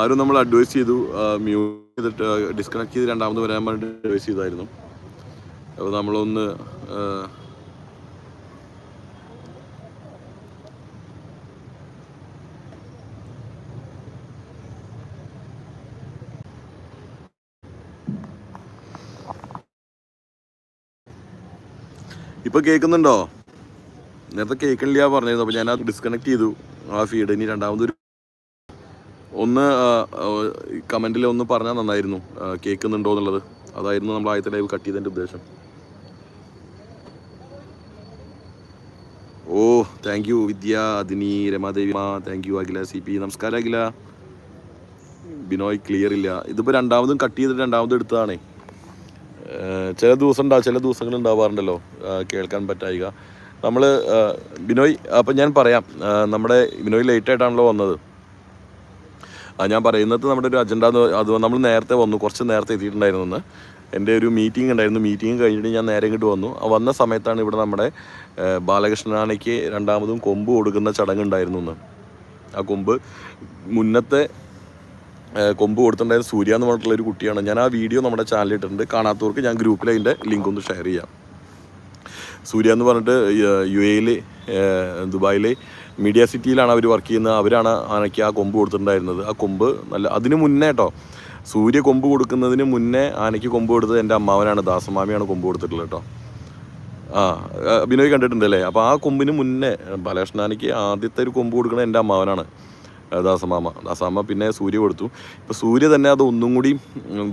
ആരും നമ്മൾ അഡ്വൈസ് ചെയ്തു. മ്യൂട്ട് ചെയ്തിട്ട് ഡിസ്കണക്ട് ചെയ്ത് രണ്ടാമത് വരാൻ വേണ്ടി അഡ്വൈസ് ചെയ്തായിരുന്നു. അപ്പോൾ നമ്മളൊന്ന് ഇപ്പൊ കേൾക്കുന്നുണ്ടോ? നേരത്തെ കേൾക്കണില്ല പറഞ്ഞിരുന്നു അപ്പോൾ ഞാൻ അത് ഡിസ്കണക്ട് ചെയ്തു. ആ ഫീഡ് ഇനി രണ്ടാമതൊരു ഒന്ന് കമന്റിൽ ഒന്ന് പറഞ്ഞാൽ നന്നായിരുന്നു. കേൾക്കുന്നുണ്ടോ എന്നുള്ളത്. അതായിരുന്നു നമ്മൾ ആദ്യത്തെ ലൈവ് കട്ട് ചെയ്തതിന്റെ ഉദ്ദേശം. ഓ താങ്ക് യു വിദ്യ അതിനി രമാദേവി മാ thank you Akhila C P നമസ്കാരം അഖില. ബിനോയ് ക്ലിയർ ഇല്ല. ഇതിപ്പോൾ രണ്ടാമതും കട്ട് ചെയ്തിട്ട് രണ്ടാമതും എടുത്തതാണേ. ചില ദിവസം ഉണ്ടാവും ചില ദിവസങ്ങൾ ഉണ്ടാവാറുണ്ടല്ലോ. കേൾക്കാൻ പറ്റായിക. നമ്മൾ ബിനോയ് അപ്പം ഞാൻ പറയാം. നമ്മുടെ ബിനോയ് ലേറ്റ് ആയിട്ടാണല്ലോ വന്നത്. ഞാൻ പറയുന്നത് നമ്മുടെ ഒരു അജണ്ട അത് നമ്മൾ നേരത്തെ വന്നു കുറച്ച് നേരത്തെ എത്തിയിട്ടുണ്ടായിരുന്നു എന്റെ ഒരു മീറ്റിംഗ് ഉണ്ടായിരുന്നു മീറ്റിംഗ് കഴിഞ്ഞിട്ട് ഞാൻ നേരെ ഇങ്ങോട്ട് വന്നു. വന്ന സമയത്താണ് ഇവിടെ നമ്മുടെ ബാലകൃഷ്ണനാണയ്ക്ക് രണ്ടാമതും കൊമ്പ് കൊടുക്കുന്ന ചടങ്ങുണ്ടായിരുന്നു എന്ന് ആ കൊമ്പ് മുന്നത്തെ കൊമ്പ് കൊടുത്തിട്ടുണ്ടായിരുന്ന സൂര്യ എന്ന് പറഞ്ഞിട്ടുള്ള ഒരു കുട്ടിയാണ്. ഞാൻ ആ വീഡിയോ നമ്മുടെ ചാനലിൽ ഇട്ടിട്ടുണ്ട്. കാണാത്തവർക്ക് ഞാൻ ഗ്രൂപ്പിൽ അതിന്റെ ലിങ്ക് ഒന്ന് ഷെയർ ചെയ്യാം. സൂര്യ എന്ന് പറഞ്ഞിട്ട് യു എയിൽ ദുബായിലെ മീഡിയ സിറ്റിയിലാണ് അവർ വർക്ക് ചെയ്യുന്നത്. അവരാണ് ആനയ്ക്ക് ആ കൊമ്പ് കൊടുത്തിട്ടുണ്ടായിരുന്നത്. ആ കൊമ്പ് നല്ല അതിന് മുന്നേ കേട്ടോ സൂര്യ കൊമ്പ് കൊടുക്കുന്നതിന് മുന്നേ ആനയ്ക്ക് കൊമ്പ് കൊടുത്തത് എന്റെ അമ്മാവനാണ്. ദാസമാമിയാണ് കൊമ്പ് കൊടുത്തിട്ടുള്ളത് കേട്ടോ ആ ബിനോയ് കണ്ടിട്ടുണ്ടല്ലേ? അപ്പോൾ ആ കൊമ്പിന് മുന്നേ ബാലകൃഷ്ണാനിക്ക് ആദ്യത്തെ ഒരു കൊമ്പ് കൊടുക്കുന്നത് എന്റെ അമ്മാവനാണ്. ദാസമാമ. ദാസമാമ പിന്നെ സൂര്യ കൊടുത്തു. ഇപ്പോൾ സൂര്യ തന്നെ അത് ഒന്നും കൂടിയും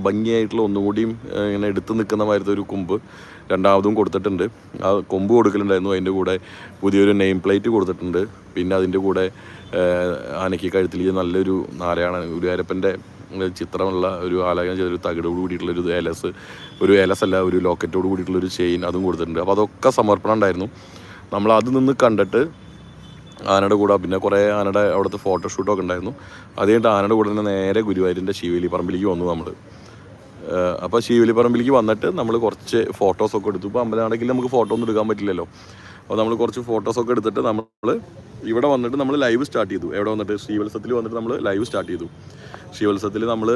ഭംഗിയായിട്ടുള്ള ഒന്നും കൂടിയും ഇങ്ങനെ എടുത്തു നിൽക്കുന്ന മാതിരത്തെ ഒരു കൊമ്പ്. രണ്ടാമതും കൊടുത്തിട്ടുണ്ട്. ആ കൊമ്പ് കൊടുക്കലുണ്ടായിരുന്നു. അതിന്റെ കൂടെ പുതിയൊരു നെയിം പ്ലേറ്റ് കൊടുത്തിട്ടുണ്ട്. പിന്നെ അതിന്റെ കൂടെ ആനയ്ക്ക് കഴുത്തിൽ നല്ലൊരു നാരായണ ഗുരുവായൂരപ്പന്റെ ചിത്രമുള്ള ഒരു ആലാപനം ചെയ്തൊരു തകിടോട് കൂടിയിട്ടുള്ള ഒരു ഏലസ് ഒരു ഏലസ് അല്ല ഒരു ലോക്കറ്റോട് കൂടിയിട്ടുള്ള ഒരു ചെയിൻ അതും കൊടുത്തിട്ടുണ്ട്. അപ്പോൾ അതൊക്കെ സമർപ്പണം ഉണ്ടായിരുന്നു. നമ്മൾ അത് നിന്ന് കണ്ടിട്ട് ആനയുടെ കൂടെ പിന്നെ കുറേ ആനയുടെ അവിടുത്തെ ഫോട്ടോഷൂട്ടൊക്കെ ഉണ്ടായിരുന്നു. അത് കഴിഞ്ഞിട്ട് ആനയുടെ കൂടെ തന്നെ നേരെ ഗുരുവായൂരിന്റെ ശിവലി പറമ്പിലേക്ക് വന്നു നമ്മൾ അപ്പോൾ ശിവലി പറമ്പിലേക്ക് വന്നിട്ട് നമ്മൾ കുറച്ച് ഫോട്ടോസൊക്കെ എടുത്തു. ഇപ്പോൾ അമ്പലമാണെങ്കിൽ നമുക്ക് ഫോട്ടോ ഒന്നും എടുക്കാൻ പറ്റില്ലല്ലോ. അപ്പോൾ നമ്മൾ കുറച്ച് ഫോട്ടോസൊക്കെ എടുത്തിട്ട് നമ്മൾ ഇവിടെ വന്നിട്ട് നമ്മൾ ലൈവ് സ്റ്റാർട്ട് ചെയ്തു. എവിടെ വന്നിട്ട്? ശ്രീവത്സത്തിൽ വന്നിട്ട് നമ്മൾ ലൈവ് സ്റ്റാർട്ട് ചെയ്തു. ശ്രീവത്സത്തിൽ നമ്മൾ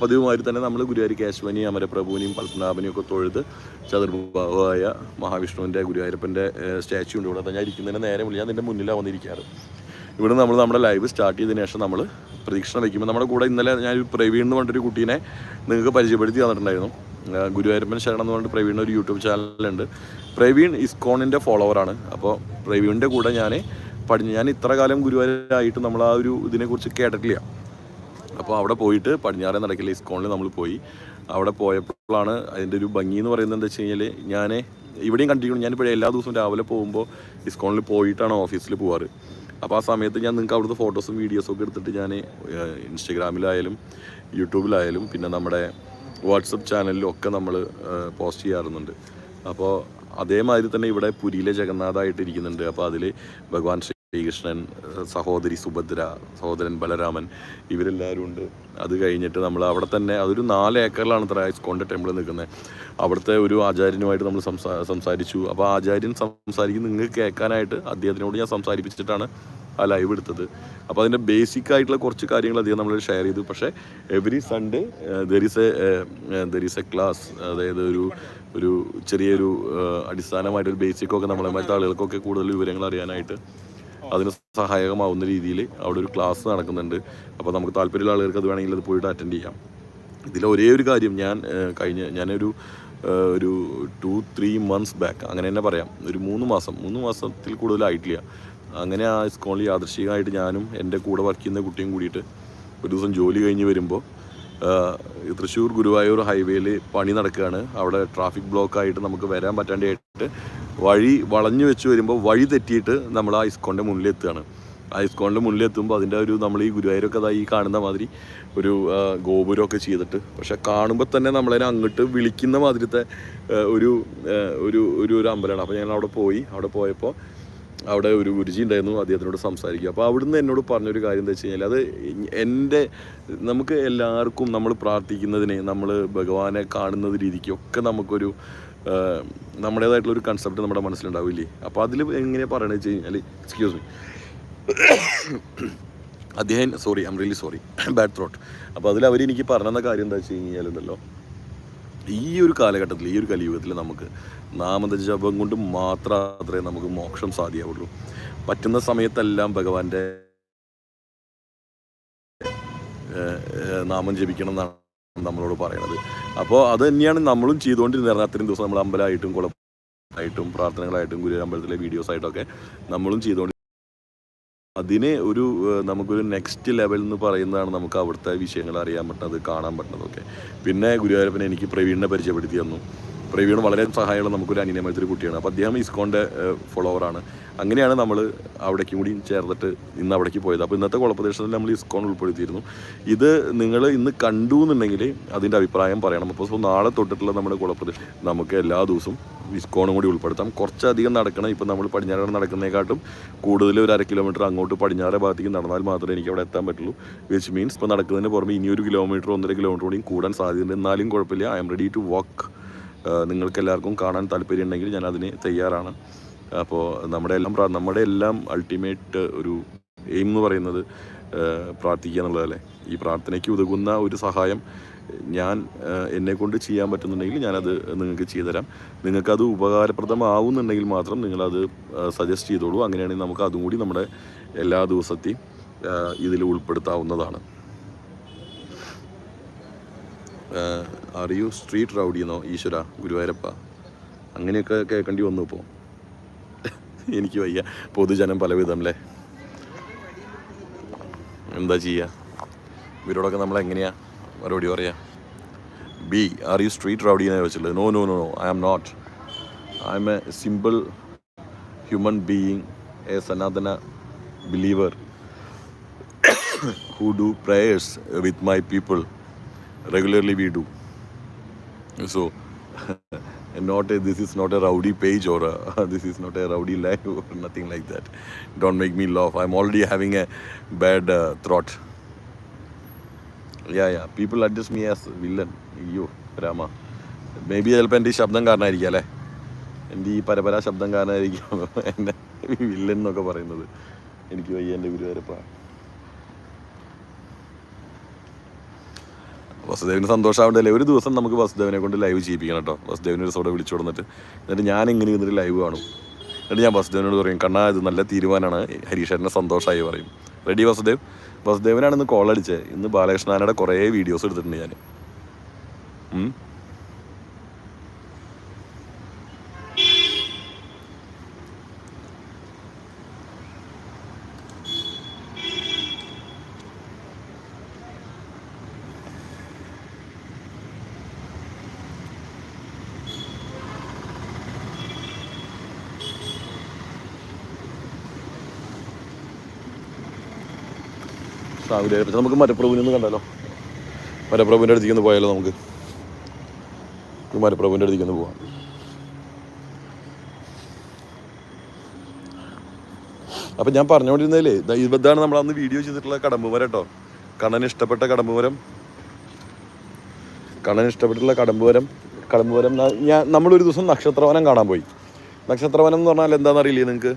പതിവുമാതിരി തന്നെ നമ്മൾ ഗുരുവായൂർ കേശവനെയും അമരപ്രഭുവിനെയും പത്മനാഭനെയും ഒക്കെ തൊഴുത് ചതുർഭാവമായ മഹാവിഷ്ണുവിന്റെ ഗുരുവായൂരപ്പന്റെ സ്റ്റാച്ചു ഉണ്ട്. ഇവിടെ ഞാൻ ഇരിക്കുന്നതിന് നേരെ വിളി ഞാൻ നിന്റെ മുന്നിലാണ് വന്നിരിക്കാറ്. ഇവിടെ നമ്മൾ നമ്മുടെ ലൈവ് സ്റ്റാർട്ട് ചെയ്തതിന് ശേഷം നമ്മൾ പ്രതീക്ഷണം വയ്ക്കുമ്പോൾ നമ്മുടെ കൂടെ ഇന്നലെ ഞാൻ പ്രവീൺ എന്ന് പറഞ്ഞൊരു കുട്ടീനെ നിങ്ങൾക്ക് പരിചയപ്പെടുത്തി തന്നിട്ടുണ്ടായിരുന്നു. ഗുരുവായൂരപ്പൻ ശരണം എന്ന് പറഞ്ഞിട്ട് പ്രവീൺ ഒരു യൂട്യൂബ് ചാനലുണ്ട് പ്രവീൺ ഇസ്കോണിന്റെ ഫോളോവറാണ് അപ്പോൾ പ്രവീണിന്റെ കൂടെ ഞാൻ പഠിഞ്ഞു ഞാൻ ഇത്ര കാലം ഗുരുവായൂരായിട്ട് നമ്മൾ ആ ഒരു ഇതിനെക്കുറിച്ച് കേട്ടിട്ടില്ല. അപ്പോൾ അവിടെ പോയിട്ട് പടിഞ്ഞാറേ നടക്കില്ല ഇസ്കോണിൽ നമ്മൾ പോയി. അവിടെ പോയപ്പോഴാണ് അതിന്റെ ഒരു ഭംഗി എന്ന് പറയുന്നത് എന്താ വെച്ച് കഴിഞ്ഞാൽ ഞാൻ ഇവിടെയും കണ്ടിരിക്കണം. ഞാനിപ്പോൾ എല്ലാ ദിവസവും രാവിലെ പോകുമ്പോൾ ഇസ്കോണിൽ പോയിട്ടാണ് ഓഫീസിൽ പോവാറ്. അപ്പോൾ ആ സമയത്ത് ഞാൻ നിങ്ങൾക്ക് അവിടുത്തെ ഫോട്ടോസും വീഡിയോസും ഒക്കെ എടുത്തിട്ട് ഞാൻ ഇൻസ്റ്റഗ്രാമിലായാലും യൂട്യൂബിലായാലും പിന്നെ നമ്മുടെ വാട്സപ്പ് ചാനലിലും ഒക്കെ നമ്മൾ പോസ്റ്റ് ചെയ്യാറുണ്ട് അപ്പോൾ അതേമാതിരി തന്നെ ഇവിടെ പുരിയിലെ ജഗന്നാഥായിട്ട് ഇരിക്കുന്നുണ്ട്. അപ്പോൾ അതിൽ ഭഗവാൻ ശ്രീകൃഷ്ണൻ സഹോദരി സുഭദ്ര സഹോദരൻ ബലരാമൻ ഇവരെല്ലാവരും ഉണ്ട്. അത് കഴിഞ്ഞിട്ട് നമ്മൾ അവിടെ തന്നെ അതൊരു നാല് ഏക്കറിലാണ് ഇത്ര ഐസ്കോണിന്റെ ടെമ്പിൾ നിൽക്കുന്നത്. അവിടുത്തെ ഒരു ആചാര്യനുമായിട്ട് നമ്മൾ സംസാ സംസാരിച്ചു. അപ്പോൾ ആചാര്യൻ സംസാരിക്കുന്ന നിങ്ങൾക്ക് കേൾക്കാനായിട്ട് അദ്ദേഹത്തിനോട് ഞാൻ സംസാരിപ്പിച്ചിട്ടാണ് ആ ലൈവ് എടുത്തത്. അപ്പോൾ അതിന്റെ ബേസിക് ആയിട്ടുള്ള കുറച്ച് കാര്യങ്ങൾ അധികം നമ്മൾ ഷെയർ ചെയ്തു. പക്ഷേ every Sunday there is a there is a class അതായത് ഒരു ഒരു ചെറിയൊരു അടിസ്ഥാനമായിട്ടൊരു ബേസിക്കൊക്കെ നമ്മളെ മറ്റാളുകൾക്കൊക്കെ കൂടുതൽ വിവരങ്ങൾ അറിയാനായിട്ട് അതിന് സഹായകമാവുന്ന രീതിയിൽ അവിടെ ഒരു ക്ലാസ് നടക്കുന്നുണ്ട്. അപ്പോൾ നമുക്ക് താല്പര്യമുള്ള ആളുകൾക്ക് അത് വേണമെങ്കിൽ അത് പോയിട്ട് അറ്റൻഡ് ചെയ്യാം. ഇതിൽ ഒരേ ഒരു കാര്യം ഞാൻ കഴിഞ്ഞ ഞാനൊരു ഒരു ടു ത്രീ മന്ത്സ് ബാക്ക് അങ്ങനെ തന്നെ പറയാം. ഒരു മൂന്ന് മാസം മൂന്ന് മാസത്തിൽ കൂടുതലായിട്ടില്ല അങ്ങനെ ആ സ്കൂളിൽ യാദൃശികമായിട്ട് ഞാനും എന്റെ കൂടെ വർക്ക് ചെയ്യുന്ന കുട്ടിയും കൂടിയിട്ട് ഒരു ദിവസം ജോലി കഴിഞ്ഞ് വരുമ്പോൾ തൃശ്ശൂർ ഗുരുവായൂർ ഹൈവേയിൽ പണി നടക്കുകയാണ്. അവിടെ ട്രാഫിക് ബ്ലോക്കായിട്ട് നമുക്ക് വരാൻ പറ്റാണ്ടായിട്ട് വഴി വളഞ്ഞു വെച്ച് വരുമ്പോൾ വഴി തെറ്റിയിട്ട് നമ്മൾ ആ ഇസ്കോണിന്റെ മുന്നിലെത്തുകയാണ്. ആ ഇസ്കോണിന്റെ മുന്നിലെത്തുമ്പോൾ അതിന്റെ ഒരു നമ്മൾ ഈ ഗുരുവായൂരൊക്കെ ഈ കാണുന്ന മാതിരി ഒരു ഗോപുരമൊക്കെ ചെയ്തിട്ട് പക്ഷെ കാണുമ്പോൾ തന്നെ നമ്മളതിനെ അങ്ങോട്ട് വിളിക്കുന്ന മാതിരത്തെ ഒരു ഒരു ഒരു ഒരു അമ്പലമാണ്. അപ്പോൾ ഞാൻ അവിടെ പോയി. അവിടെ പോയപ്പോൾ അവിടെ ഒരു ഗുരുജി ഉണ്ടായിരുന്നു അദ്ദേഹത്തിനോട് സംസാരിക്കുക. അപ്പോൾ അവിടുന്ന് എന്നോട് പറഞ്ഞൊരു കാര്യം എന്താ വെച്ച് കഴിഞ്ഞാൽ അത് എന്റെ നമുക്ക് എല്ലാവർക്കും നമ്മൾ പ്രാർത്ഥിക്കുന്നതിനെ നമ്മൾ ഭഗവാനെ കാണുന്നത് രീതിക്കൊക്കെ നമുക്കൊരു നമ്മുടേതായിട്ടുള്ളൊരു കൺസെപ്റ്റ് നമ്മുടെ മനസ്സിലുണ്ടാവില്ലേ? അപ്പോൾ അതിൽ എങ്ങനെയാണ് പറയണത് വെച്ച് കഴിഞ്ഞാൽ എക്സ്ക്യൂസ് മീ അദ്ദേഹം sorry I'm really sorry bad throat അപ്പോൾ അതിൽ അവരെനിക്ക് പറഞ്ഞെന്ന കാര്യം എന്താ വെച്ച് കഴിഞ്ഞാലുണ്ടല്ലോ ഈ ഒരു കാലഘട്ടത്തിൽ ഈ ഒരു കലിയുഗത്തിൽ നമുക്ക് നാമത ജപം കൊണ്ട് മാത്രമേ നമുക്ക് മോക്ഷം സാധ്യമാവുള്ളൂ. പറ്റുന്ന സമയത്തെല്ലാം ഭഗവാന്റെ നാമം ജപിക്കണം എന്നാണ് നമ്മളോട് പറയുന്നത് അപ്പോൾ അത് തന്നെയാണ് നമ്മളും ചെയ്തുകൊണ്ടിരുന്നത്. അത്രയും ദിവസം നമ്മൾ അമ്പലമായിട്ടും കുളമായിട്ടും പ്രാർത്ഥനകളായിട്ടും ഗുരു അമ്പലത്തിലെ വീഡിയോസ് ആയിട്ടൊക്കെ നമ്മളും ചെയ്തുകൊണ്ട് അതിന് ഒരു നമുക്കൊരു നെക്സ്റ്റ് ലെവൽ എന്ന് പറയുന്നതാണ് നമുക്ക് അവിടുത്തെ വിഷയങ്ങൾ അറിയാൻ പറ്റുന്നത് കാണാൻ പറ്റുന്നതൊക്കെ പിന്നെ ഗുരുവായൂരപ്പനെ എനിക്ക് പ്രവീണിനെ പരിചയപ്പെടുത്തി തന്നു. പ്രവീൺ വളരെ സഹായമുള്ള നമുക്കൊരു അനിയനമായിട്ടൊരു കുട്ടിയാണ്. അപ്പോൾ അദ്ദേഹം ഇസ്കോണിന്റെ ഫോളോവറാണ് അങ്ങനെയാണ് നമ്മൾ അവിടേക്കും കൂടി ചേർന്നിട്ട് ഇന്ന് അവിടേക്ക് പോയത്. അപ്പോൾ ഇന്നത്തെ കുളപ്രദേശത്തിൽ നമ്മൾ ഇസ്കോൺ ഉൾപ്പെടുത്തിയിരുന്നു. ഇത് നിങ്ങൾ ഇന്ന് കണ്ടു എന്നുണ്ടെങ്കിൽ അതിന്റെ അഭിപ്രായം പറയണം. അപ്പോൾ നാളെ തൊട്ടിട്ടുള്ള നമ്മുടെ കുളപ്രദേശം നമുക്ക് എല്ലാ ദിവസവും ഇസ്കോണും കൂടി ഉൾപ്പെടുത്താം. കുറച്ചധികം നടക്കണം. ഇപ്പം നമ്മൾ പടിഞ്ഞാറ് നടക്കുന്നതിനെക്കാട്ടും കൂടുതൽ ഒരു അര കിലോമീറ്റർ അങ്ങോട്ട് പടിഞ്ഞാറ് ഭാഗത്തേക്ക് നടന്നാൽ മാത്രമേ എനിക്ക് അവിടെ എത്താൻ പറ്റുള്ളൂ. വിച്ച് മീൻസ് ഇപ്പോൾ നടക്കുന്നതിന് പുറമെ ഇനിയൊരു കിലോമീറ്റർ ഒന്നര കിലോമീറ്റർ കൂടിയും കൂടാൻ സാധ്യതയുണ്ട്. എന്നാലും കുഴപ്പമില്ല. I'm ready to walk നിങ്ങൾക്ക് എല്ലാവർക്കും കാണാൻ താല്പര്യം ഉണ്ടെങ്കിൽ ഞാൻ അതിന് തയ്യാറാണ്. അപ്പോൾ നമ്മുടെ എല്ലാം നമ്മുടെ എല്ലാം അൾട്ടിമേറ്റ് ഒരു എയിം എന്ന് പറയുന്നത് പ്രാർത്ഥിക്കുക എന്നുള്ളതല്ലേ? ഈ പ്രാർത്ഥനയ്ക്ക് ഉതകുന്ന ഒരു സഹായം ഞാൻ എന്നെ കൊണ്ട് ചെയ്യാൻ പറ്റുന്നുണ്ടെങ്കിൽ ഞാനത് നിങ്ങൾക്ക് ചെയ്തുതരാം. നിങ്ങൾക്കത് ഉപകാരപ്രദമാവുന്നുണ്ടെങ്കിൽ മാത്രം നിങ്ങളത് സജസ്റ്റ് ചെയ്തോളൂ. അങ്ങനെയാണെങ്കിൽ നമുക്ക് അതും കൂടി നമ്മുടെ എല്ലാ ദിവസത്തെയും ഇതിൽ ഉൾപ്പെടുത്താവുന്നതാണ്. ആർ യു സ്ട്രീറ്റ് റൗഡി എന്നോ? ഈശ്വര ഗുരുവായൂരപ്പ. അങ്ങനെയൊക്കെ കേൾക്കേണ്ടി വന്നു ഇപ്പോൾ എനിക്ക് വയ്യ. പൊതുജനം പലവിധം അല്ലേ? എന്താ ചെയ്യുക ഇവരോടൊക്കെ നമ്മൾ എങ്ങനെയാ മറുപടി പറയാ be are you street rowdy എന്നാണ് ചോദിച്ചിട്ടുള്ളത് no no no no I am not I am a simple human being a Sanatana believer who do prayers with my people regularly we do so not a, this is not a rowdy page or a, this is not a rowdy life or nothing like that don't make me laugh i'm already having a bad uh, throat Yeah yeah people adjust me as villain അയ്യോ Rama may be ചിലപ്പോൾ എന്റെ ഈ ശബ്ദം കാരണമായിരിക്കും അല്ലേ? എന്റെ ഈ പരപര ശബ്ദം കാരണമായിരിക്കും എന്നെ വില്ലൻ എന്നൊക്കെ പറയുന്നത്. എനിക്ക് വയ്യ എന്റെ ഗുരുവായൂരപ്പ. വസുദേവിന് സന്തോഷമാവണ്ടല്ലേ ഒരു ദിവസം നമുക്ക് വസുദേവനെ കൊണ്ട് ലൈവ് ചെയ്യിപ്പിക്കണം കേട്ടോ. വസുദേവിനെ ഒരു സോടെ വിളിച്ചു കൊടുത്തിട്ട് എന്നിട്ട് ഞാൻ ഇങ്ങനെ ഇരുന്നിട്ട് ലൈവ് കാണും. എന്നിട്ട് ഞാൻ വസുദേവനോട് പറയും കണ്ണാ ഇത് നല്ല തീരുമാനമാണ്. ഹരീഷേട്ടനെ സന്തോഷമായി പറയും. റെഡി വസുദേവ്? വസുദേവനാണ് ഇന്ന് കോൾ അടിച്ചത്. ഇന്ന് ബാലകൃഷ്ണാനയുടെ കുറേ വീഡിയോസ് എടുത്തിട്ടുണ്ട് ഞാൻ രാവിലെ പക്ഷെ നമുക്ക് മരപ്രഭുവിനെ ഒന്ന് കണ്ടാലോ? മരപ്രഭുവിന്റെ അടുത്തേക്ക് ഒന്ന് പോയാലോ നമുക്ക്? മരപ്രഭുവിന്റെ അടുത്തേക്ക് ഒന്ന് പോവാം. അപ്പം ഞാൻ പറഞ്ഞുകൊണ്ടിരുന്നതിലേ ഇതാണ് നമ്മൾ അന്ന് വീഡിയോ ചെയ്തിട്ടുള്ള കടമ്പുമരം കേട്ടോ. കണ്ണന് ഇഷ്ടപ്പെട്ട കടമ്പുമരം. കണ്ണന് ഇഷ്ടപ്പെട്ടുള്ള കടമ്പുമരം. കടമ്പുമരം ഞാൻ നമ്മളൊരു ദിവസം നക്ഷത്രവനം കാണാൻ പോയി. നക്ഷത്രവനം എന്ന് പറഞ്ഞാൽ എന്താണെന്ന് അറിയില്ലേ നിങ്ങൾക്ക്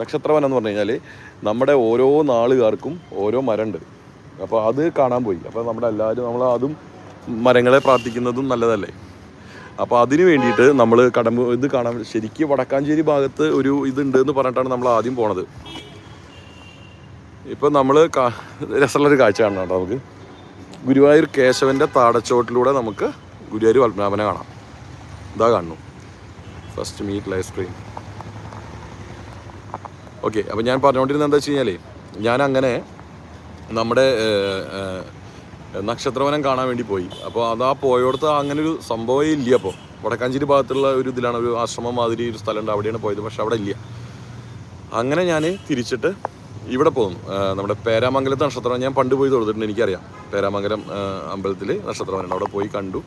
നക്ഷത്രവനം എന്ന് പറഞ്ഞു കഴിഞ്ഞാൽ നമ്മുടെ ഓരോ നാളുകാർക്കും ഓരോ മരമുണ്ട്. അപ്പോൾ അത് കാണാൻ പോയി. അപ്പോൾ നമ്മുടെ എല്ലാവരും നമ്മൾ അതും മരങ്ങളെ പ്രാർത്ഥിക്കുന്നതും നല്ലതല്ലേ? അപ്പോൾ അതിന് വേണ്ടിയിട്ട് നമ്മൾ കടമ്പ് ഇത് കാണാൻ ശരിക്കും വടക്കാഞ്ചേരി ഭാഗത്ത് ഒരു ഇതുണ്ട് എന്ന് പറഞ്ഞിട്ടാണ് നമ്മൾ ആദ്യം പോണത്. ഇപ്പം നമ്മൾ രസമുള്ളൊരു കാഴ്ച കാണണം കേട്ടോ നമുക്ക്. ഗുരുവായൂർ കേശവന്റെ താടച്ചോട്ടിലൂടെ നമുക്ക് ഗുരുവായൂർ പത്മനാഭനെ കാണാം. ഇതാ കാണുന്നു. First meet life screen okay അപ്പോൾ ഞാൻ പറഞ്ഞുകൊണ്ടിരുന്നത് എന്താ വെച്ച് കഴിഞ്ഞാലേ ഞാൻ അങ്ങനെ നമ്മുടെ നക്ഷത്രവനം കാണാൻ വേണ്ടി പോയി. അപ്പോൾ അത് ആ പോയോടത്ത് അങ്ങനെ ഒരു സംഭവമേ ഇല്ല അപ്പോൾ വടക്കാഞ്ചേരി ഭാഗത്തുള്ള ഒരു ഇതിലാണ് ഒരു ആശ്രമം മാതിരി ഒരു സ്ഥലമുണ്ട് അവിടെയാണ് പോയത് പക്ഷെ അവിടെ ഇല്ല. അങ്ങനെ ഞാൻ തിരിച്ചിട്ട് ഇവിടെ പോകുന്നു നമ്മുടെ പേരാമംഗലത്ത് നക്ഷത്രവനം ഞാൻ പണ്ട് പോയി തൊഴുതിട്ടുണ്ട് എനിക്കറിയാം. പേരാമംഗലം അമ്പലത്തിൽ നക്ഷത്രവനുണ്ട് അവിടെ പോയി കണ്ടു.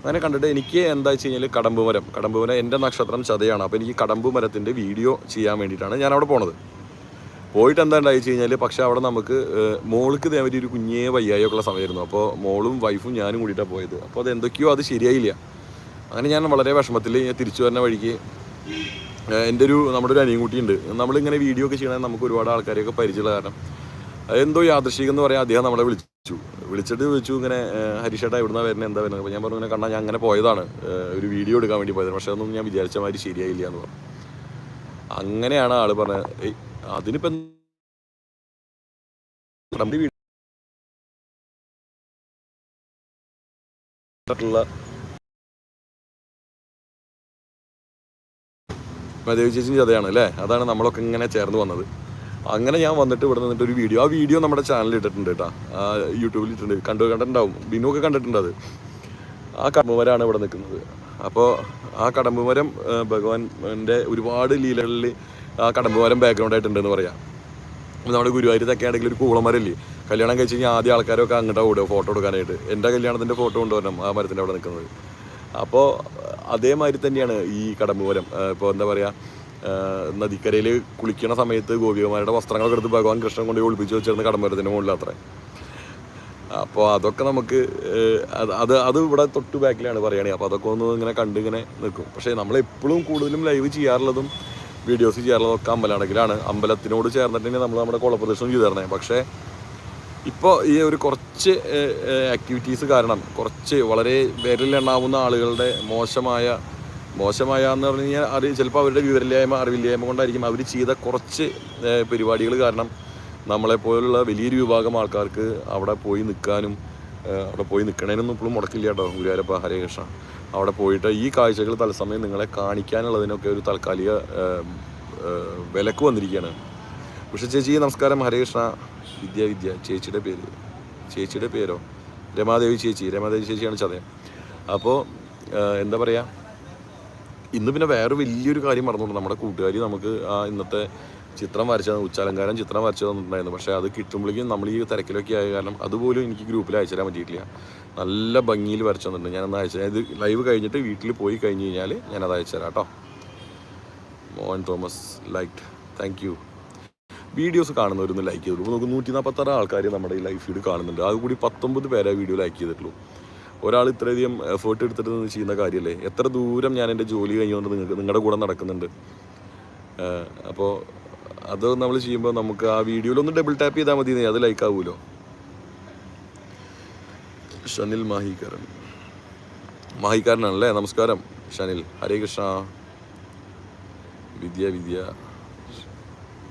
അങ്ങനെ കണ്ടിട്ട് എനിക്ക് എന്താ വെച്ച് കഴിഞ്ഞാൽ കടമ്പ് മരം കടമ്പ് എന്റെ നക്ഷത്രം ചതയാണ്. അപ്പോൾ എനിക്ക് കടമ്പ് മരത്തിന്റെ വീഡിയോ ചെയ്യാൻ വേണ്ടിയിട്ടാണ് ഞാൻ അവിടെ പോണത്. പോയിട്ട് എന്താ ഉണ്ടായി വെച്ച് കഴിഞ്ഞാൽ പക്ഷേ അവിടെ നമുക്ക് മോൾക്ക് ഇതേ പറ്റി ഒരു കുഞ്ഞേ വയ്യായൊക്കെ ഉള്ള സമയമായിരുന്നു. അപ്പോൾ മോളും വൈഫും ഞാനും കൂടിയിട്ടാണ് പോയത്. അപ്പോൾ അത് എന്തൊക്കെയോ അത് ശരിയായില്ല. അങ്ങനെ ഞാൻ വളരെ വിഷമത്തിൽ ഞാൻ തിരിച്ചു വരുന്ന വഴിക്ക് എന്റെ ഒരു നമ്മുടെ ഒരു അനിയൻകുട്ടി ഉണ്ട് നമ്മളിങ്ങനെ വീഡിയോ ഒക്കെ ചെയ്യണമെങ്കിൽ നമുക്ക് ഒരുപാട് ആൾക്കാരെയൊക്കെ പരിചയമുള്ള കാരണം എന്തോ യാദൃശികം എന്ന് പറയാൻ അദ്ദേഹം നമ്മളെ വിളിച്ചു. വിളിച്ചിട്ട് ചോദിച്ചു ഇങ്ങനെ ഹരിഷേട്ടാ ഇവിടുന്ന് വരുന്നത് എന്താ വരുന്നത് അപ്പോൾ ഞാൻ പറഞ്ഞു ഇങ്ങനെ കണ്ടാൽ ഞാൻ അങ്ങനെ പോയതാണ്. ഒരു വീഡിയോ എടുക്കാൻ വേണ്ടി പോയത് പക്ഷേ അതൊന്നും ഞാൻ വിചാരിച്ച മാതിരി ശരിയായില്ല എന്ന് പറഞ്ഞു. അങ്ങനെയാണ് ആൾ പറഞ്ഞത്. "ഏയ്, അതിനിപ്പം ചേച്ചി ചതയാണ് അല്ലേ? അതാണ് നമ്മളൊക്കെ ഇങ്ങനെ ചേർന്ന് വന്നത്. അങ്ങനെ ഞാൻ വന്നിട്ട് ഇവിടെ നിന്നിട്ട് ഒരു വീഡിയോ. ആ വീഡിയോ നമ്മുടെ ചാനലിൽ ഇട്ടിട്ടുണ്ട് കേട്ടോ. യൂട്യൂബിൽ ഇട്ടിട്ടുണ്ട്. കണ്ടു കണ്ടിട്ടുണ്ടാവും. ബിനുവൊക്കെ കണ്ടിട്ടുണ്ട് അത്. ആ കടമ്പുമരമാണ് ഇവിടെ നിൽക്കുന്നത്. അപ്പോൾ ആ കടമ്പുമരം ഭഗവാന്റെ ഒരുപാട് ലീലകളിൽ ആ കടമ്പുമരം ബാക്ക്ഗ്രൗണ്ട് ആയിട്ടുണ്ടെന്ന് പറയാം. നമ്മുടെ ഗുരുവായൂർ തെക്കാണെങ്കിൽ ഒരു കൂളമരല്ലേ കല്യാണം കഴിച്ച് കഴിഞ്ഞാൽ ആദ്യം ആൾക്കാരൊക്കെ അങ്ങോട്ടാണ് ഓടുക ഫോട്ടോ എടുക്കാനായിട്ട്. എന്റെ കല്യാണത്തിന്റെ ഫോട്ടോ കൊണ്ടുവരണം ആ മരത്തിന്റെ അവിടെ നിൽക്കുന്നത്. അപ്പോൾ അതേമാതിരി തന്നെയാണ് ഈ കടമ്പുമരം ഇപ്പോൾ എന്താ പറയുക നദിക്കരയിൽ കുളിക്കണ സമയത്ത് ഗോപികമാരുടെ വസ്ത്രങ്ങളൊക്കെ എടുത്ത് ഭഗവാൻ കൃഷ്ണൻ കൊണ്ട് ഒളിപ്പിച്ച് വെച്ചിരുന്ന കടമ്പരത്തിന്റെ മുകളിൽ അത്രേ. അപ്പോൾ അതൊക്കെ നമുക്ക് അത് അത് അത് ഇവിടെ തൊട്ട് ബാക്കിലാണ് പറയുകയാണെങ്കിൽ. അപ്പോൾ അതൊക്കെ ഒന്ന് ഇങ്ങനെ കണ്ട് ഇങ്ങനെ നിൽക്കും. പക്ഷേ നമ്മളെപ്പോഴും കൂടുതലും ലൈവ് ചെയ്യാറുള്ളതും വീഡിയോസ് ചെയ്യാറുള്ളതും ഒക്കെ അമ്പലടക്കിലാണ് അമ്പലത്തിനോട് ചേർന്നിട്ട് നമ്മൾ നമ്മുടെ കുളപ്രദർശനം ചെയ്തു തരണേ പക്ഷേ ഇപ്പോൾ ഈ ഒരു കുറച്ച് ആക്ടിവിറ്റീസ് കാരണം കുറച്ച് വളരെ വിരലെണ്ണാവുന്ന ആളുകളുടെ മോശമായ മോശമായ എന്ന് പറഞ്ഞു കഴിഞ്ഞാൽ അറി ചിലപ്പോൾ അവരുടെ വിവരമില്ലായ്മ അറിവില്ലായ്മ കൊണ്ടായിരിക്കും. അവർ ചെയ്ത കുറച്ച് പരിപാടികൾ കാരണം നമ്മളെപ്പോലുള്ള വലിയൊരു വിഭാഗം ആൾക്കാർക്ക് അവിടെ പോയി നിൽക്കാനും അവിടെ പോയി നിൽക്കണേനൊന്നും ഇപ്പോഴും മുടക്കില്ല കേട്ടോ. ഗുരുവായൂരപ്പ ഹരേ കൃഷ്ണ. അവിടെ പോയിട്ട് ഈ കാഴ്ചകൾ തത്സമയം നിങ്ങളെ കാണിക്കാനുള്ളതിനൊക്കെ ഒരു താൽക്കാലിക വിലക്ക് വന്നിരിക്കുകയാണ്. പക്ഷെ ചേച്ചി നമസ്കാരം. ഹരേകൃഷ്ണ വിദ്യ വിദ്യ. ചേച്ചിയുടെ പേര്. ചേച്ചിയുടെ പേരോ? രമാദേവി ചേച്ചി. രമാദേവി ചേച്ചിയാണ് ചതയം. അപ്പോൾ എന്താ പറയുക ഇന്ന് പിന്നെ വേറെ വലിയൊരു കാര്യം മറന്നുകൊണ്ട് നമ്മുടെ കൂട്ടുകാരി നമുക്ക് ആ ഇന്നത്തെ ചിത്രം വരച്ചത് ഉച്ചാലങ്കാരം ചിത്രം വരച്ചു തന്നിട്ടുണ്ടായിരുന്നു പക്ഷേ അത് കിട്ടുമ്പോഴേക്കും നമ്മൾ ഈ തിരക്കിലൊക്കെ ആയ കാരണം അതുപോലും എനിക്ക് ഗ്രൂപ്പിൽ അയച്ചു തരാൻ പറ്റിയിട്ടില്ല. നല്ല ഭംഗിയിൽ വരച്ചു തന്നിട്ടുണ്ട് ഞാനൊന്ന് അയച്ചു. ഇത് ലൈവ് കഴിഞ്ഞിട്ട് വീട്ടിൽ പോയി കഴിഞ്ഞ് കഴിഞ്ഞാൽ ഞാനത് അയച്ചു തരാം കേട്ടോ. Mohan Thomas like. Thank you videos കാണുന്നവരൊന്ന് like ചെയ്തിട്ടുള്ളൂ നമുക്ക് നൂറ്റി നാൽപ്പത്താറ് ആൾക്കാർ നമ്മുടെ ഈ ലൈഫ് ഫീഡ് കാണുന്നുണ്ട്. അത് കൂടി പത്തൊമ്പത് പേരെ വീഡിയോ ലൈക്ക് ചെയ്തിട്ടുള്ളൂ. ഒരാൾ ഇത്രയധികം എഫേർട്ട് എടുത്തിട്ട് ചെയ്യുന്ന കാര്യമല്ലേ? എത്ര ദൂരം ഞാൻ എന്റെ ജോലി കഴിഞ്ഞുകൊണ്ട് നിങ്ങൾക്ക് നിങ്ങളുടെ കൂടെ നടക്കുന്നുണ്ട്. അപ്പോൾ അത് നമ്മൾ ചെയ്യുമ്പോൾ നമുക്ക് ആ വീഡിയോയിൽ ഒന്ന് ഡബിൾ ടാപ്പ് ചെയ്താൽ മതി അത് ലൈക്ക് ആവുമല്ലോ ഷനിൽ മാഹിക്കാരൻ. മാഹിക്കാരനാണല്ലേ? നമസ്കാരം. ഷനിൽ. ഹരേ കൃഷ്ണ. വിദ്യ വിദ്യ.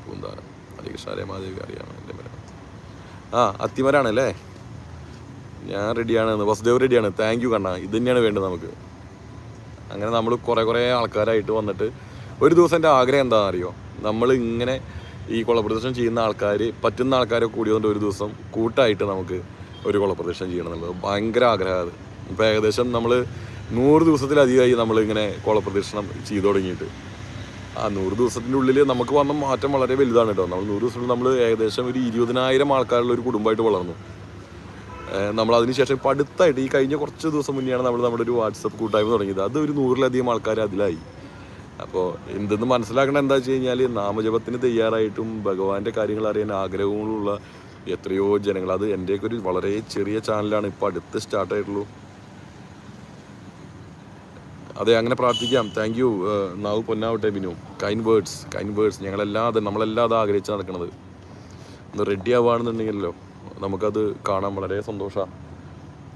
പൂന്താനം. ഹരേ കൃഷ്ണ ഹരേ മാധവി അറിയാം എന്റെ മരം ആ അത്തിമരാണല്ലേ? ഞാൻ റെഡിയാണ് വസുദേവ് റെഡിയാണ് താങ്ക് യു കണ്ണ. ഇത് തന്നെയാണ് വേണ്ടത് നമുക്ക്. അങ്ങനെ നമ്മൾ കുറേ കുറേ ആൾക്കാരായിട്ട് വന്നിട്ട് ഒരു ദിവസം എന്റെ ആഗ്രഹം എന്താണെന്ന് അറിയോ നമ്മൾ ഇങ്ങനെ ഈ കുളപ്രദർശനം ചെയ്യുന്ന ആൾക്കാർ പറ്റുന്ന ആൾക്കാരെ കൂടി കൊണ്ട് ഒരു ദിവസം കൂട്ടായിട്ട് നമുക്ക് ഒരു കുളപ്രദർശനം ചെയ്യണം എന്നുള്ളത് ഭയങ്കര ആഗ്രഹം അത് ഇപ്പോൾ ഏകദേശം നമ്മൾ നൂറ് ദിവസത്തിലധികമായി നമ്മളിങ്ങനെ കുളപ്രദർശനം ചെയ്തു തുടങ്ങിയിട്ട്. ആ നൂറ് ദിവസത്തിന്റെ ഉള്ളിൽ നമുക്ക് വന്ന മാറ്റം വളരെ വലുതാണ് കേട്ടോ. നമ്മൾ നൂറ് ദിവസത്തിൽ നമ്മൾ ഏകദേശം ഒരു ഇരുപതിനായിരം ആൾക്കാരുള്ള ഒരു കുടുംബമായിട്ട് വളർന്നു. നമ്മൾ അതിനുശേഷം ഇപ്പം അടുത്തായിട്ട് ഈ കഴിഞ്ഞ കുറച്ച് ദിവസം മുന്നെയാണ് നമ്മൾ നമ്മുടെ ഒരു വാട്സപ്പ് കൂട്ടായ്മ തുടങ്ങിയത്. അത് ഒരു നൂറിലധികം ആൾക്കാർ അതിലായി. അപ്പോൾ എന്തെന്ന് മനസ്സിലാക്കണം എന്താ വെച്ച് കഴിഞ്ഞാൽ നാമജപത്തിന് തയ്യാറായിട്ടും ഭഗവാന്റെ കാര്യങ്ങൾ അറിയാൻ ആഗ്രഹങ്ങളുള്ള എത്രയോ ജനങ്ങൾ. അത് എന്റെയൊക്കെ ഒരു വളരെ ചെറിയ ചാനലാണ്. ഇപ്പോൾ അടുത്ത് സ്റ്റാർട്ട് ആയിട്ടുള്ളൂ. അതെ അങ്ങനെ പ്രാർത്ഥിക്കാം. താങ്ക് യു നാവ് പൊന്നാവട്ടെ Binu. Kind words kind words ഞങ്ങളെല്ലാം അത് നമ്മളെല്ലാം അത് ആഗ്രഹിച്ച് നടക്കുന്നത് ഒന്ന് റെഡി ആവുകയാണെന്നുണ്ടെങ്കിലല്ലോ നമുക്കത് കാണാൻ വളരെ സന്തോഷമാണ്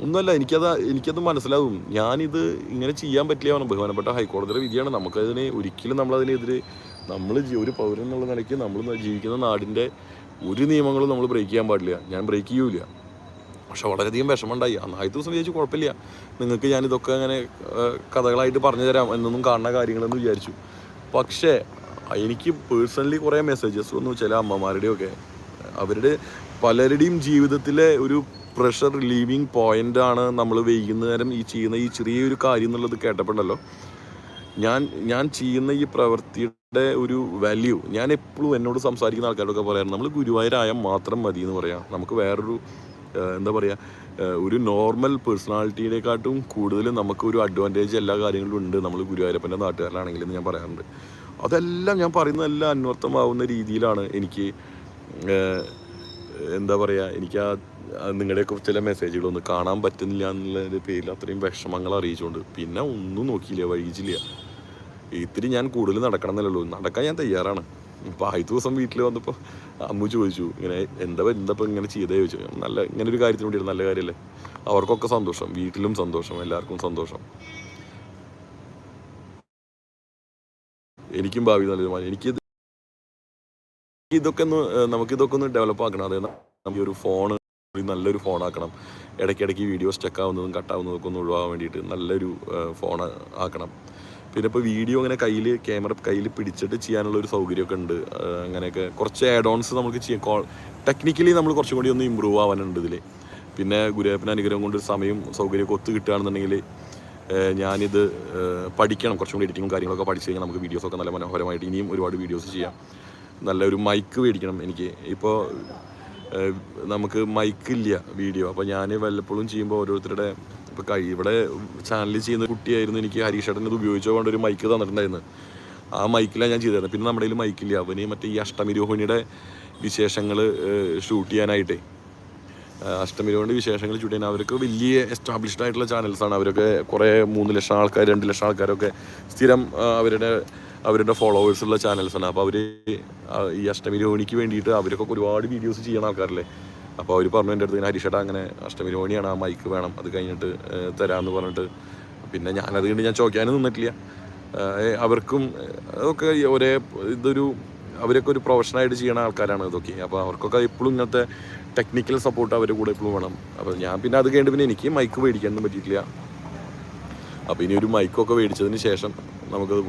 ഒന്നുമല്ല എനിക്കത് എനിക്കത് മനസ്സിലാവും. ഞാനിത് ഇങ്ങനെ ചെയ്യാൻ പറ്റില്ല ബഹുമാനപ്പെട്ട ഹൈക്കോടതിയുടെ വിധിയാണ്. നമുക്കതിന് ഒരിക്കലും നമ്മളതിനെതിരെ നമ്മൾ ഒരു പൗരൻ എന്നുള്ള നിലയ്ക്ക് നമ്മൾ ജീവിക്കുന്ന നാടിന്റെ ഒരു നിയമങ്ങളും നമ്മൾ ബ്രേക്ക് ചെയ്യാൻ പാടില്ല. ഞാൻ ബ്രേക്ക് ചെയ്യൂല പക്ഷെ വളരെയധികം വിഷമമുണ്ടായി. അന്ന് ആദ്യത്തെ ദിവസം വിചാരിച്ചു കുഴപ്പമില്ല. നിങ്ങൾക്ക് ഞാനിതൊക്കെ അങ്ങനെ കഥകളായിട്ട് പറഞ്ഞു തരാം എന്നൊന്നും കാണുന്ന കാര്യങ്ങളെന്ന് വിചാരിച്ചു. പക്ഷേ എനിക്ക് പേഴ്സണലി കുറേ മെസ്സേജസ് വന്നു. ചില അമ്മമാരുടെയൊക്കെ. അവരുടെ പലരുടെയും ജീവിതത്തിലെ ഒരു പ്രഷർ റിലീവിങ് പോയിന്റ് ആണ് നമ്മൾ വൈകുന്നേരം ഈ ചെയ്യുന്ന ഈ ചെറിയൊരു കാര്യം എന്നുള്ളത് കേട്ടപ്പോഴല്ലോ ഞാൻ ഞാൻ ചെയ്യുന്ന ഈ പ്രവൃത്തിയുടെ ഒരു വാല്യൂ ഞാൻ എപ്പോഴും എന്നോട് സംസാരിക്കുന്ന ആൾക്കാരൊക്കെ പറയാറ് നമ്മൾ ഗുരുവായൂരായ മാത്രം മതി എന്ന് പറയാം. നമുക്ക് വേറൊരു എന്താ പറയുക ഒരു നോർമൽ പേഴ്സണാലിറ്റിയെക്കാട്ടും കൂടുതൽ നമുക്ക് ഒരു അഡ്വാന്റേജ് എല്ലാ കാര്യങ്ങളും ഉണ്ട് നമ്മൾ ഗുരുവായൂരപ്പന്റെ നാട്ടുകാരനാണെങ്കിൽ എന്ന് ഞാൻ പറയാറുണ്ട്. അതെല്ലാം ഞാൻ പറയുന്നതെല്ലാം അന്വർത്ഥമാവുന്ന രീതിയിലാണ് എനിക്ക് എന്താ പറയുക എനിക്ക് ആ നിങ്ങളുടെയൊക്കെ ചില മെസ്സേജുകളൊന്ന് കാണാൻ പറ്റുന്നില്ല എന്നുള്ളതിന്റെ പേരിൽ അത്രയും വിഷമങ്ങൾ അറിയിച്ചുകൊണ്ട് പിന്നെ ഒന്നും നോക്കിയില്ല വഴിയിച്ചില്ല ഇത്തിരി ഞാൻ കൂടുതൽ നടക്കണം എന്നല്ലോ നടക്കാൻ ഞാൻ തയ്യാറാണ്. അപ്പോൾ ആയി ദിവസം വീട്ടിൽ വന്നപ്പോൾ അമ്മു ചോദിച്ചു ഇങ്ങനെ എന്താ എന്താ ഇപ്പം ഇങ്ങനെ ചെയ്തേ? ചോദിച്ചു. നല്ല ഇങ്ങനെ ഒരു കാര്യത്തിന് വേണ്ടി നല്ല കാര്യമല്ലേ അവർക്കൊക്കെ സന്തോഷം. വീട്ടിലും സന്തോഷം. എല്ലാവർക്കും സന്തോഷം. എനിക്കും ഭാവി നല്ലൊരു എനിക്ക് ഇതൊക്കെ ഒന്ന് നമുക്കിതൊക്കെ ഒന്ന് ഡെവലപ്പ് ആക്കണം. അതായത് നമുക്ക് ഒരു ഫോൺ നല്ലൊരു ഫോണാക്കണം ഇടയ്ക്കിടയ്ക്ക് വീഡിയോസ് സ്റ്റക്ക് ആവുന്നതും കട്ടാവുന്നതും ഒക്കെ ഒന്ന് ഒഴിവാകാൻ വേണ്ടിയിട്ട് നല്ലൊരു ഫോൺ ആക്കണം. പിന്നെ ഇപ്പോൾ വീഡിയോ അങ്ങനെ കയ്യിൽ ക്യാമറ കയ്യിൽ പിടിച്ചിട്ട് ചെയ്യാനുള്ള ഒരു സൗകര്യമൊക്കെ ഉണ്ട്. അങ്ങനെയൊക്കെ കുറച്ച് ആഡ് ഓൺസ് നമുക്ക് ചെയ്യാം. ടെക്നിക്കലി നമ്മൾ കുറച്ചും കൂടി ഒന്ന് ഇമ്പ്രൂവ് ആവാനുണ്ട് ഇതിൽ പിന്നെ ഗുരുവായൂരപ്പൻ അനുഗ്രഹം കൊണ്ട് സമയം സൗകര്യമൊക്കെ ഒത്തു കിട്ടുകയാണെന്നുണ്ടെങ്കിൽ ഞാനിത് പഠിക്കണം. കുറച്ചും കൂടി എഡിറ്റിങ്ങും കാര്യങ്ങളൊക്കെ പഠിച്ചു കഴിഞ്ഞാൽ നമുക്ക് വീഡിയോസൊക്കെ നല്ല മനോഹരമായിട്ട് ഇനിയും ഒരുപാട് വീഡിയോസ് ചെയ്യാം. നല്ലൊരു മൈക്ക് മേടിക്കണം എനിക്ക്. ഇപ്പോൾ നമുക്ക് മൈക്ക് ഇല്ല വീഡിയോ. അപ്പോൾ ഞാൻ വല്ലപ്പോഴും ചെയ്യുമ്പോൾ ഓരോരുത്തരുടെ ഇപ്പോൾ കൈ ഇവിടെ ചാനലിൽ ചെയ്യുന്ന കുട്ടിയായിരുന്നു എനിക്ക് ഹരീഷേട്ടൻ ഇത് ഉപയോഗിച്ചുകൊണ്ട് ഒരു മൈക്ക് തന്നിട്ടുണ്ടായിരുന്നു. ആ മൈക്കിലാണ് ഞാൻ ചെയ്തിരുന്നത് പിന്നെ നമ്മുടെ കയ്യിൽ മൈക്കില്ല അവന് മറ്റേ ഈ അഷ്ടമി രോഹിണിയുടെ വിശേഷങ്ങൾ ഷൂട്ട് ചെയ്യാനായിട്ടേ. അഷ്ടമിരോണ്ട് വിശേഷങ്ങൾ ഷൂട്ട് ചെയ്യാൻ അവർക്ക് വലിയ എസ്റ്റാബ്ലിഷ്ഡ് ആയിട്ടുള്ള ചാനൽസാണ് അവരൊക്കെ കുറേ മൂന്ന് ലക്ഷം ആൾക്കാർ രണ്ട് ലക്ഷം ആൾക്കാരൊക്കെ സ്ഥിരം അവരുടെ അവരുടെ ഫോളോവേഴ്സുള്ള ചാനൽസാണ് അപ്പോൾ അവർ ഈ അഷ്ടമി രോഹിണിക്ക് വേണ്ടിയിട്ട് അവരൊക്കെ ഒരുപാട് വീഡിയോസ് ചെയ്യുന്ന ആൾക്കാരല്ലേ? അപ്പോൾ അവർ പറഞ്ഞു എന്റെ അടുത്ത് ഇങ്ങനെ ഹരിഷേട്ടാ അങ്ങനെ അഷ്ടമി രോഹിണിയാണ് ആ മൈക്ക് വേണം അത് കഴിഞ്ഞിട്ട് തരാമെന്ന് പറഞ്ഞിട്ട്. പിന്നെ ഞാനത് കണ്ട് ഞാൻ ചോദിക്കാനും നിന്നിട്ടില്ല. അവർക്കും അതൊക്കെ ഒരേ ഇതൊരു അവരൊക്കെ ഒരു പ്രൊഫഷണലായിട്ട് ചെയ്യണ ആൾക്കാരാണ് ഇതൊക്കെ. അപ്പോൾ അവർക്കൊക്കെ എപ്പോഴും ഇങ്ങനത്തെ ടെക്നിക്കൽ സപ്പോർട്ട് അവരുടെ കൂടെ എപ്പോഴും വേണം. അപ്പോൾ ഞാൻ പിന്നെ അത് കഴിഞ്ഞിട്ട് പിന്നെ എനിക്ക് മൈക്ക് മേടിക്കാനൊന്നും പറ്റിയിട്ടില്ല. അപ്പോൾ ഇനി ഒരു മൈക്കൊക്കെ മേടിച്ചതിന് ശേഷം നമുക്കത്